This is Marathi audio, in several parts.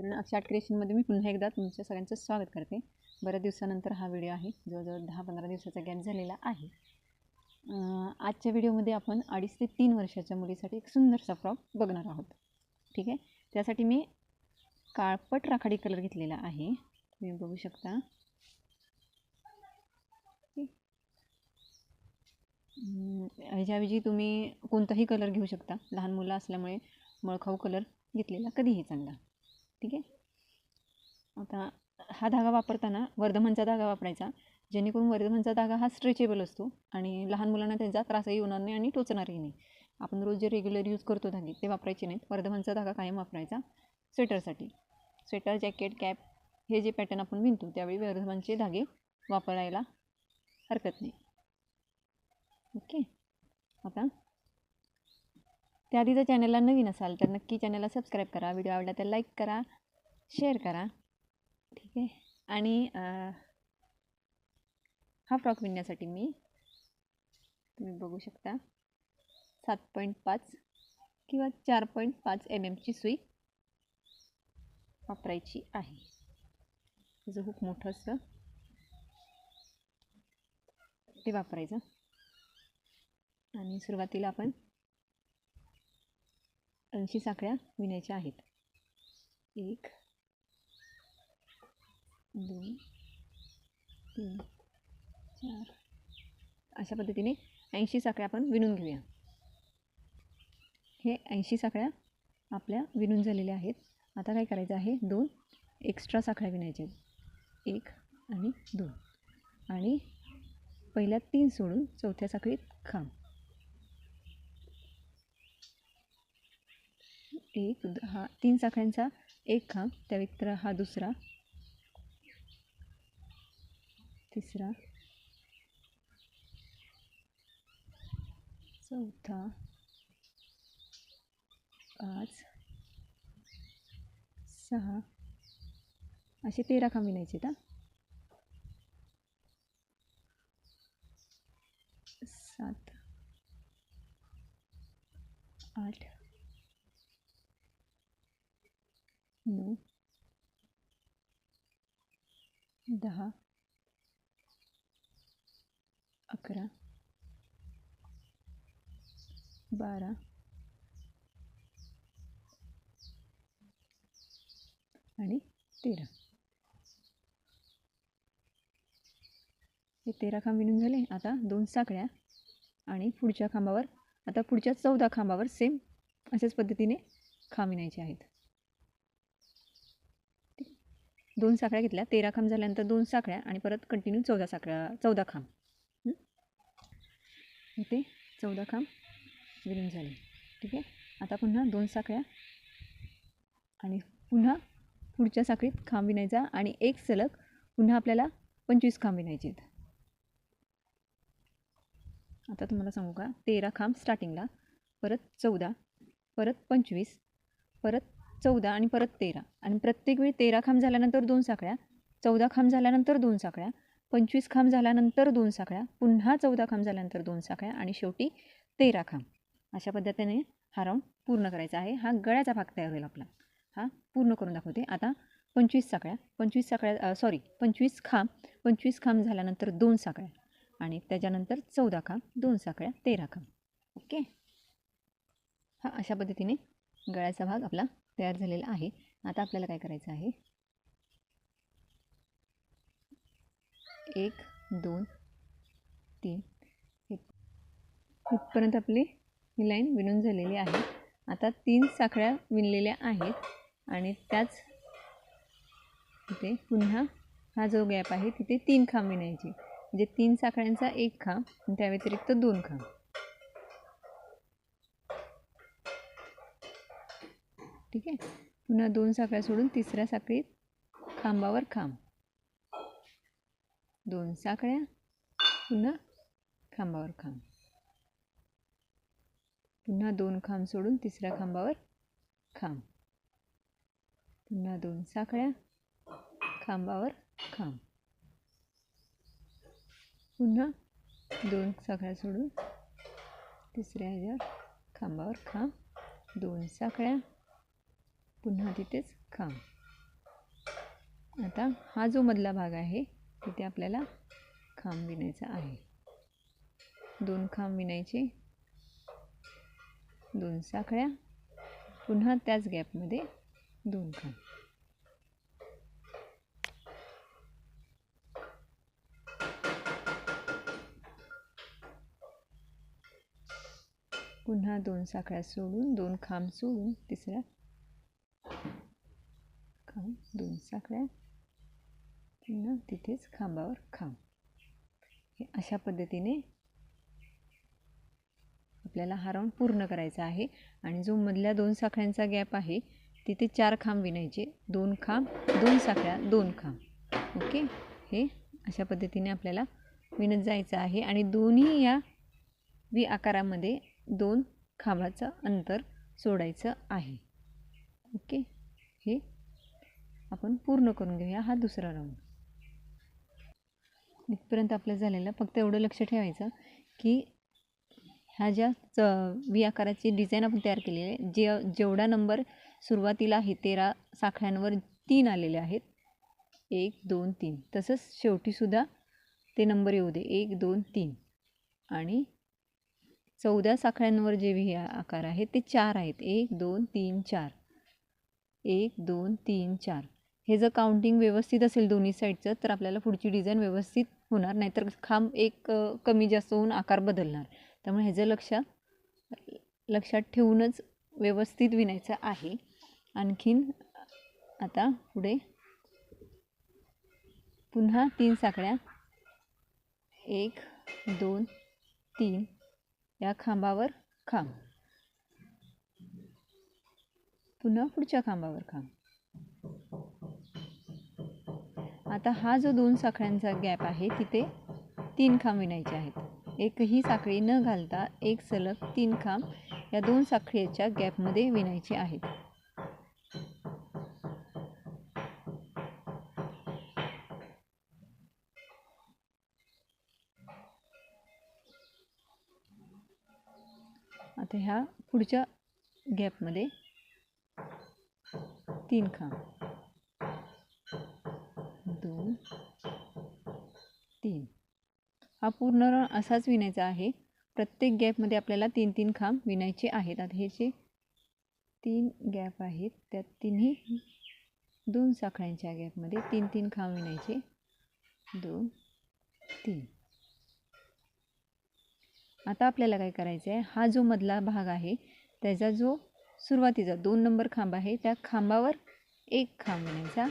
मित्रांनो अक्षाट क्रिएशनमध्ये मी पुन्हा एकदा तुमच्या सगळ्यांचं स्वागत करते. बऱ्याच दिवसानंतर हा व्हिडिओ आहे. जवळजवळ दहा पंधरा दिवसाचा गॅप झालेला आहे. आजच्या व्हिडिओमध्ये आपण अडीच ते तीन वर्षाच्या मुलीसाठी एक सुंदरसा फ्रॉक बघणार आहोत. ठीक आहे? त्यासाठी मी काळपट राखाडी कलर घेतलेला आहे. तुम्ही बघू शकता. ह्याच्याऐवजी तुम्ही कोणताही कलर घेऊ शकता. लहान मुलं असल्यामुळे मळखाऊ कलर घेतलेला कधीही चांगला. ठीक आहे? आता हा धागा वापरताना वर्धमानचा धागा वापरायचा जेणेकरून वर्धमानचा धागा हा स्ट्रेचेबल असतो आणि लहान मुलांना त्यांचा त्रासही होणार नाही आणि टोचणारही नाही. आपण रोज जे रेग्युलर यूज करतो धागे ते वापरायचे नाहीत. वर्धमानचा धागा कायम वापरायचा स्वेटरसाठी स्वेटर जॅकेट कॅप हे जे पॅटर्न आपण विणतो त्यावेळी वर्धमानचे धागे वापरायला हरकत नाही. ओके आता त्याआधी जर चॅनलला नवीन असाल तर नक्की चॅनलला सबस्क्राईब करा. व्हिडिओ आवडला तर लाईक करा शेअर करा. ठीक आहे? आणि हा फ्रॉक विणण्यासाठी मी तुम्ही बघू शकता सात पॉईंट पाच किंवा चार पॉईंट पाच mm एम एमची सुई वापरायची आहे. त्याचं खूप मोठं असतं. ते वापरायचं. आणि सुरुवातीला आपण ऐंशी साखळ्या विणायच्या आहेत. एक दोन तीन चार. अशा पद्धतीने ऐंशी साखळ्या आपण विणून घेऊया. हे ऐंशी साखळ्या आपल्या विणून झालेल्या आहेत. आता काय करायचं आहे? दोन एक्स्ट्रा साखळ्या विणायच्या एक आणि दोन. आणि पहिल्या तीन सोडून चौथ्या साखळीत खांब. एक द- हा तीन साखळ्यांचा एक खांब त्या व्यतिरिक्त हा दुसरा. तिसरा. चौथा. पाच. सहा. असे तेरा खांब विणायचे आहेत सात आठ नऊ दहा अकरा बारा आणि तेरा हे तेरा खांब विणून झाले. आता दोन साखळ्या आणि पुढच्या खांबावर आता पुढच्या चौदा खांबावर सेम अशाच पद्धतीने खांब विणायचे आहेत ठीक. दोन साखळ्या घेतल्या. तेरा खांब झाल्यानंतर दोन साखळ्या आणि परत कंटिन्यू चौदा साखळ्या चौदा खांब. इथे चौदा खांब विलीन झाले. ठीक आहे? आता पुन्हा दोन साखळ्या आणि पुन्हा पुढच्या साखळीत खांब विणायचा आणि एक सलग पुन्हा आपल्याला पंचवीस खांब विणायचे आहेत. आता तुम्हाला सांगू का? तेरा खांब स्टार्टिंगला परत चौदा परत पंचवीस परत चौदा आणि परत तेरा. आणि प्रत्येक वेळी तेरा खांब झाल्यानंतर दोन साखळ्या चौदा खांब झाल्यानंतर दोन साखळ्या पंचवीस खांब झाल्यानंतर दोन साखळ्या पुन्हा चौदा खांब झाल्यानंतर दोन साखळ्या आणि शेवटी तेरा खांब. अशा पद्धतीने हा राऊंड पूर्ण करायचा आहे. हा गळ्याचा भाग तयार होईल आपला. हा पूर्ण करून दाखवते. आता पंचवीस साखळ्या पंचवीस साखळ्या सॉरी पंचवीस खांब पंचवीस खांब झाल्यानंतर दोन साखळ्या आणि त्याच्यानंतर चौदा खांब दोन साखळ्या तेरा खांब. ओके? हा अशा पद्धतीने गळ्याचा भाग आपला तयार झालेला आहे. आता आपल्याला काय करायचं आहे? एक दोन तीन. इथपर्यंत आपली ही लाईन विणून झालेली आहे? आता तीन साखळ्या विणलेल्या आहेत आणि त्याच इथे पुन्हा हा जो गॅप आहे तिथे तीन खांब विणायचे. म्हणजे तीन साखळ्यांचा एक खांब आणि त्या व्यतिरिक्त दोन खांब. ठीक आहे? पुन्हा दोन साखळ्या सोडून तिसऱ्या साखळीत खांबावर खांब. दोन साखळ्या पुन्हा खांबावर खांब. पुन्हा दोन खांब सोडून तिसऱ्या खांबावर खांब. पुन्हा दोन साखळ्या खांबावर खांब. पुन्हा दोन साखळ्या सोडून तिसऱ्या ह्याच्यावर खांबावर खांब. दोन साखळ्या पुन्हा तिथेच खांब आता हा जो मधला भाग आहे तिथे आपल्याला खांब विणायचा आहे. दोन खांब विणायचे दोन साखळ्या पुन्हा त्याच गॅपमध्ये दोन खांब. पुन्हा दोन साखळ्या सोडून दोन खांब सोडून तिसऱ्या खांब दोन साखळ्या पुन्हा तिथेच खांबावर खांब हे अशा पद्धतीने आपल्याला हा राऊंड पूर्ण करायचा आहे आणि जो मधल्या दोन साखळ्यांचा गॅप आहे तिथे चार खांब विणायचे दोन खांब दोन साखळ्या दोन खांब ओके हे अशा पद्धतीने आपल्याला विणत जायचं आहे आणि दोन्ही या वी आकारामध्ये दोन खांबाचं अंतर सोडायचं आहे ओके. हे आपण पूर्ण करून घेऊया हा दुसरा राऊंड इथपर्यंत आपलं झालेलं. फक्त एवढं लक्ष ठेवायचं की ह्या ज्या च वी आकाराची डिझाईन आपण तयार केलेली आहे जे जेवढा नंबर सुरुवातीला आहे तेरा साखळ्यांवर तीन आलेले आहेत एक दोन तीन. तसंच शेवटीसुद्धा ते नंबर येऊ दे. एक दोन तीन. आणि चौदा साखळ्यांवर जे व्ही आकार आहेत ते चार आहेत. एक दोन तीन चार. एक दोन तीन चार. हे जर काउंटिंग व्यवस्थित असेल दोन्ही साईडचं तर आपल्याला पुढची डिझाईन व्यवस्थित होणार नाहीतर खांब एक कमी जास्त होऊन आकार बदलणार. त्यामुळे ह्याचं लक्ष लक्षात ठेवूनच व्यवस्थित विणायचं आहे. आणखीन आता पुढे पुन्हा तीन साखळ्या. एक दोन तीन. या खांबावर खांब. पुन्हा पुढच्या खांबावर खांब आता हा जो दोन साखळ्यांचा गॅप आहे तिथे तीन खांब विणायचे आहेत. एकही साखळी न घालता एक सलग तीन खांब या दोन साखळीच्या गॅपमध्ये विणायचे आहेत. आता ह्या पुढच्या गॅपमध्ये तीन खांब दोन तीन हा पूर्ण राऊंड असाच विणायचा आहे. प्रत्येक गॅपमध्ये आपल्याला तीन तीन खांब विणायचे आहेत. आता हे जे तीन गॅप आहेत त्या तिन्ही दोन साखळ्यांच्या गॅपमध्ये तीन तीन खांब विणायचे. दोन तीन आता आपल्याला काय करायचं आहे हा जो मधला भाग आहे त्याचा जो सुरुवातीचा दोन नंबर खांब आहे. त्या खांबावर एक खांब विणायचा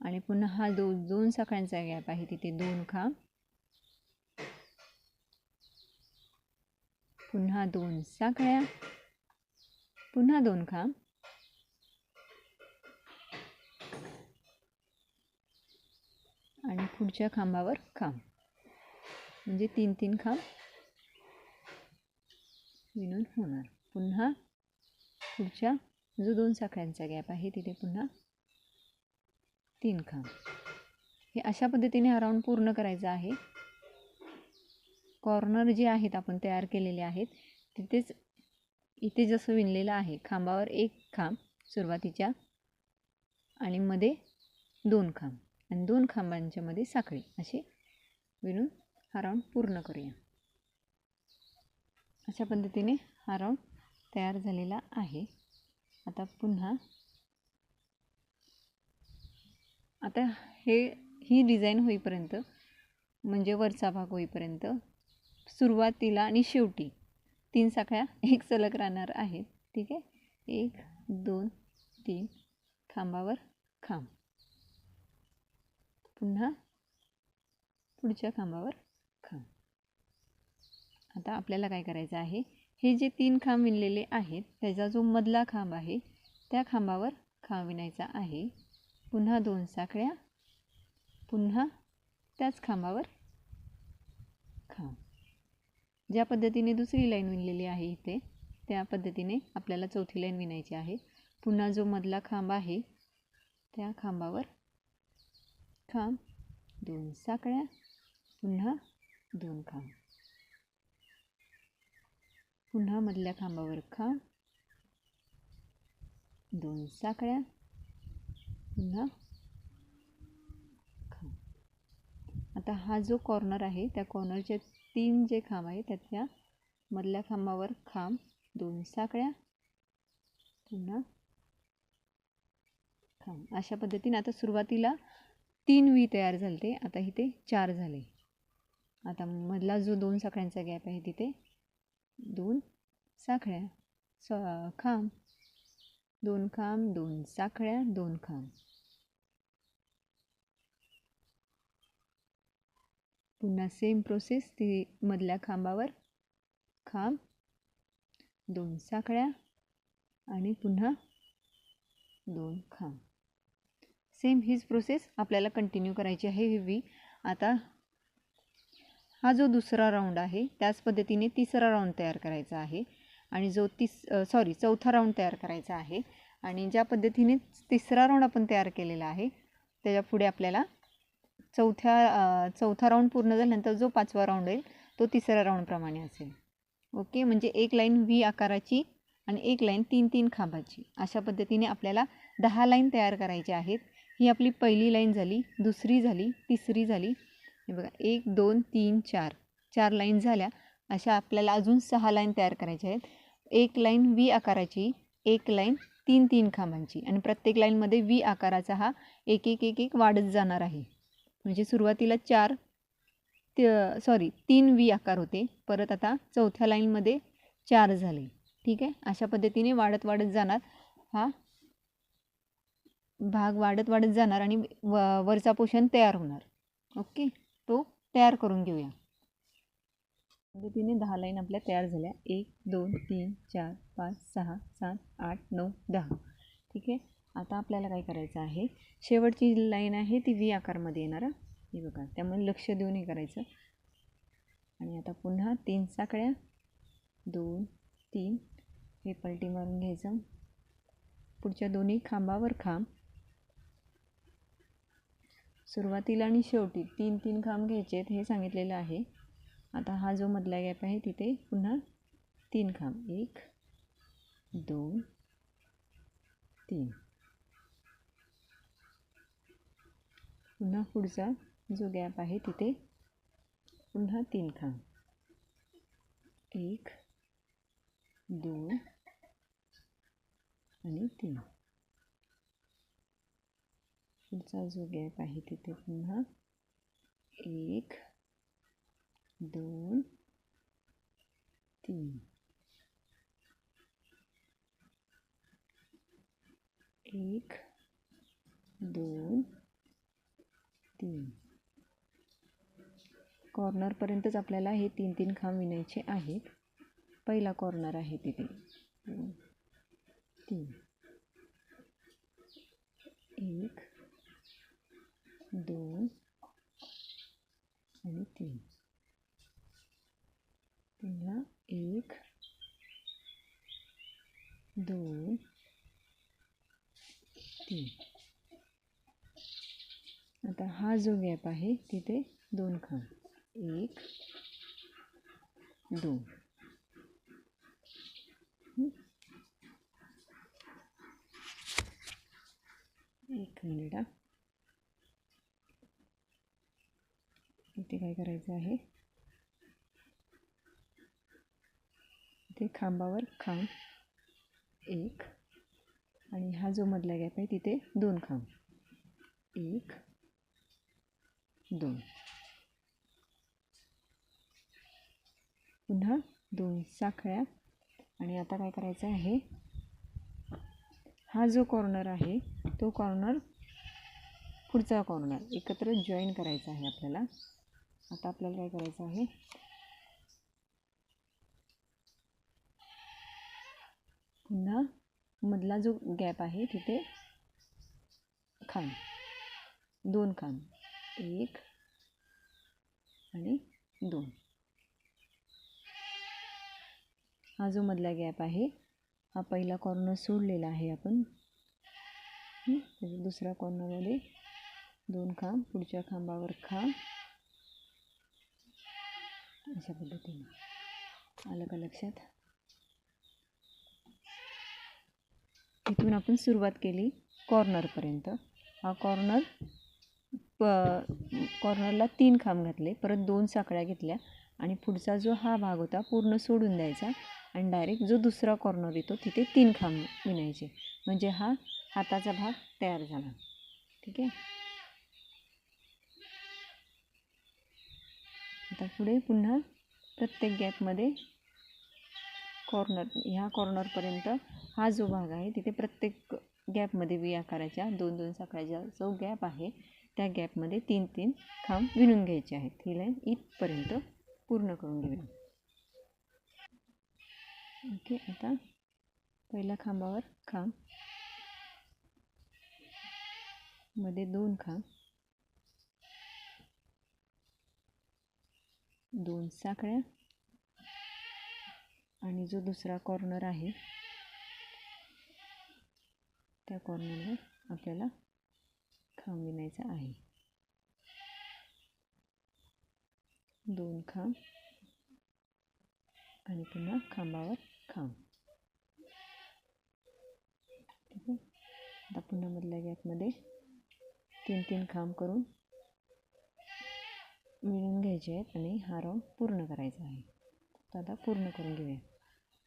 आणि पुन्हा हा दो दोन साखळ्यांचा गॅप आहे. तिथे दोन खांब. पुन्हा दोन साखळ्या. पुन्हा दोन खांब. आणि पुढच्या खांबावर खांब. म्हणजे तीन तीन खांब. विणून होणार. पुन्हा पुढच्या जो दोन साखळ्यांचा गॅप आहे तिथे पुन्हा तीन खांब. हे अशा पद्धतीने हा राऊंड पूर्ण करायचा आहे. कॉर्नर जे आहेत आपण तयार केलेले आहेत तिथेच इथे जसं विणलेलं आहे खांबावर एक खांब सुरुवातीच्या आणि मध्ये दोन खांब. आणि दोन खांबांच्या मध्ये साखळी. असे विणून हा राऊंड पूर्ण करूया. अशा पद्धतीने हा राऊंड तयार झालेला आहे. आता पुन्हा आता हे ही डिझाईन होईपर्यंत म्हणजे वरचा भाग होईपर्यंत सुरुवातीला आणि शेवटी तीन साखळ्या एक सलग राहणार आहेत. ठीक आहे? एक दोन तीन खांबावर खांब. पुन्हा पुढच्या खांबावर खांब. आता आपल्याला काय करायचं आहे? हे जे तीन खांब विणलेले आहेत त्याचा जो मधला खांब आहे त्या खांबावर खांब विणायचा आहे. पुन्हा दोन साखळ्या पुन्हा त्याच खांबावर खांब. ज्या पद्धतीने दुसरी लाईन विणलेली आहे इथे त्या पद्धतीने आपल्याला चौथी लाईन विणायची आहे. पुन्हा जो मधला खांब आहे त्या खांबावर खांब दोन साखळ्या पुन्हा दोन खांब. पुन्हा मधल्या खांबावर खांब दोन साखळ्या. पुन्हा आता हा जो कॉर्नर आहे त्या कॉर्नरचे तीन जे खांब आहे त्यातल्या मधल्या खांबावर खांब दोन साकळ्या पुन्हा खांब अशा पद्धतीने आता सुरुवातीला तीन व्ही तयार झाले आता इथे चार झाले. आता मधला जो दोन साखळ्यांचा गॅप आहे तिथे दोन साखळ्या. स खांब. दोन खांब दोन साखळ्या दोन खांब. पुन्हा सेम प्रोसेस ती मधल्या खांबावर खांब दोन साखळ्या आणि पुन्हा दोन खांब. सेम हीच प्रोसेस आपल्याला कंटिन्यू करायची आहे ही वी आता हा जो दुसरा राऊंड आहे त्याच पद्धतीने तिसरा राऊंड तयार करायचा आहे. आणि जो तिस सॉरी चौथा राऊंड तयार करायचा आहे. आणि ज्या पद्धतीने तिसरा राऊंड आपण तयार केलेला आहे त्याच्या पुढे आपल्याला चौथ्या चौथा राऊंड पूर्ण झाल्यानंतर जो पाचवा राऊंड येईल तो तिसऱ्या राऊंडप्रमाणे असेल. ओके? म्हणजे एक लाईन व्ही आकाराची आणि एक लाईन तीन तीन खांबाची. अशा पद्धतीने आपल्याला दहा लाईन तयार करायच्या आहेत. ही आपली पहिली लाईन झाली दुसरी झाली तिसरी झाली हे बघा एक दोन तीन चार. चार लाईन झाल्या. अशा आपल्याला अजून सहा लाईन तयार करायच्या आहेत. एक लाईन व्ही आकाराची एक लाईन तीन तीन खांबांची आणि प्रत्येक लाईनमध्ये व्ही आकाराचा हा एक एक एक एक वाढत जाणार आहे. म्हणजे सुरुवातीला चार सॉरी तीन व्ही आकार होते. परत आता चौथ्या लाईनमध्ये चार झाले. ठीक आहे? अशा पद्धतीने वाढत वाढत जाणार हा भाग वाढत वाढत जाणार आणि व वरचा पोषण तयार होणार. ओके? तो तयार करून घेऊया. पद्धतीने दहा लाईन आपल्या तयार झाल्या. एक दोन तीन चार पाच सहा सात आठ नऊ दहा. ठीक आहे? आता आपल्याला काय करायचं आहे? शेवटची जी लाईन आहे ती व्ही आकारमध्ये येणार हे? बघा. त्यामुळे लक्ष देऊन हे करायचं. आणि आता पुन्हा तीन साकळ्या दोन तीन. हे पलटी मारून घ्यायचं. पुढच्या दोन्ही खांबावर खांब. सुरुवातीला आणि शेवटी तीन तीन खांब घ्यायचे आहेत हे सांगितलेलं आहे. आता हा जो मधला गॅप आहे तिथे पुन्हा तीन खांब एक दोन तीन. पुन्हा पुढचा जो गॅप आहे तिथे पुन्हा तीन खांब एक दोन आणि तीन. पुढचा जो गॅप आहे तिथे पुन्हा एक दोन तीन. एक दोन तीन. कॉर्नरपर्यंतच आपल्याला हे तीन तीन खांब विणायचे आहेत. पहिला कॉर्नर आहे तिथे. तीन. एक दोन आणि तीन पुन्हा एक दोन तीन आता हा जो गॅप आहे तिथे दोन खांब एक दोन एक मिनिट हा इथे काय करायचं आहे? इथे खांबावर खांब एक आणि हा जो मधला गॅप आहे तिथे दोन खांब. एक दोन. पुन्हा दोन साखळ्या. आणि आता काय करायचं आहे? हा जो कॉर्नर आहे तो कॉर्नर पुढचा कॉर्नर एकत्र जॉईन करायचा आहे आपल्याला. आता आपल्याला काय करायचं आहे? पुन्हा मधला जो गॅप आहे तिथे खांब. दोन खांब. एक आणि दोन. हा जो मधला गॅप आहे हा पहिला कॉर्नर सोडलेला आहे आपण. त्याच्या दुसऱ्या कॉर्नरमध्ये दोन खांब पुढच्या खांबावर खांब. अशा पद्धतीने. आलं का लक्षात? इथून आपण सुरुवात केली कॉर्नरपर्यंत हा कॉर्नर प कॉर्नरला तीन खांब घातले. परत दोन साकळ्या घेतल्या. आणि पुढचा जो हा भाग होता पूर्ण सोडून द्यायचा. आणि डायरेक्ट जो दुसरा कॉर्नर येतो तिथे तीन खांब विणायचे. म्हणजे हा हाताचा भाग तयार झाला. ठीक आहे? आता पुढे पुन्हा प्रत्येक गॅपमध्ये कॉर्नर ह्या कॉर्नरपर्यंत हा जो भाग आहे तिथे प्रत्येक गॅपमध्ये वी आकाराच्या दोन दोन साखळ्याचा जो गॅप आहे त्या गॅपमध्ये तीन तीन खांब विणून घ्यायचे आहेत. ही लाईन इथपर्यंत e पूर्ण करून घेऊया. ओके आता पहिल्या खांबावर खांब. मध्ये दोन खांब. दोन साखळ्या आणि जो दुसरा कॉर्नर आहे त्या कॉर्नरवर आपल्याला खांब विणायचा आहे. दोन खांब आणि पुन्हा खांबावर खांब. ठीक आहे? आता पुन्हा मधल्या गॅपमध्ये तीन तीन खांब करून मिळून घ्यायचे आहेत आणि हा राऊंड पूर्ण करायचा आहे. तर आता पूर्ण करून घेऊया.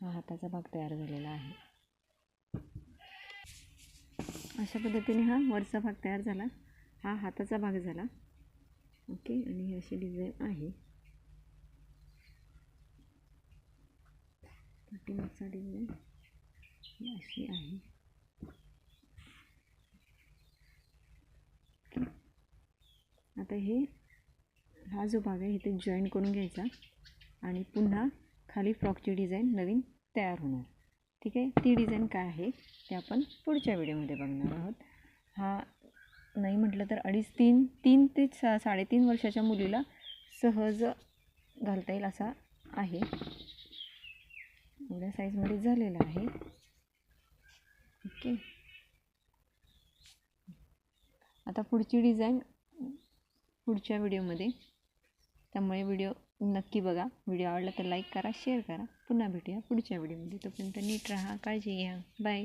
हा हाताचा भाग तयार झालेला आहे. अशा पद्धतीने हा वरचा भाग तयार झाला. हा हाताचा भाग झाला. ओके आणि ही अशी डिझाईन आहे. पाठीमागचा डिझाईन ही अशी आहे. ओके. आता हे हा जो भाग आहे इथे जॉईन करून घ्यायचा. आणि पुन्हा खाली फ्रॉकची डिझाईन नवीन तयार होणार. ठीक आहे? ती डिझाईन काय आहे ते आपण पुढच्या व्हिडिओमध्ये बघणार आहोत. हा नाही म्हटलं तर अडीच तीन तीन ते सा साडेतीन वर्षाच्या मुलीला सहज घालता येईल असा आहे. एवढ्या साईजमध्ये झालेला आहे. ओके. आता पुढची डिझाईन पुढच्या व्हिडिओमध्ये त्यामुळे व्हिडिओ नक्की बघा. व्हिडिओ आवडला तर लाईक करा शेअर करा. पुन्हा भेटूया पुढच्या व्हिडिओमध्ये तोपर्यंत नीट राहा काळजी घ्या. बाय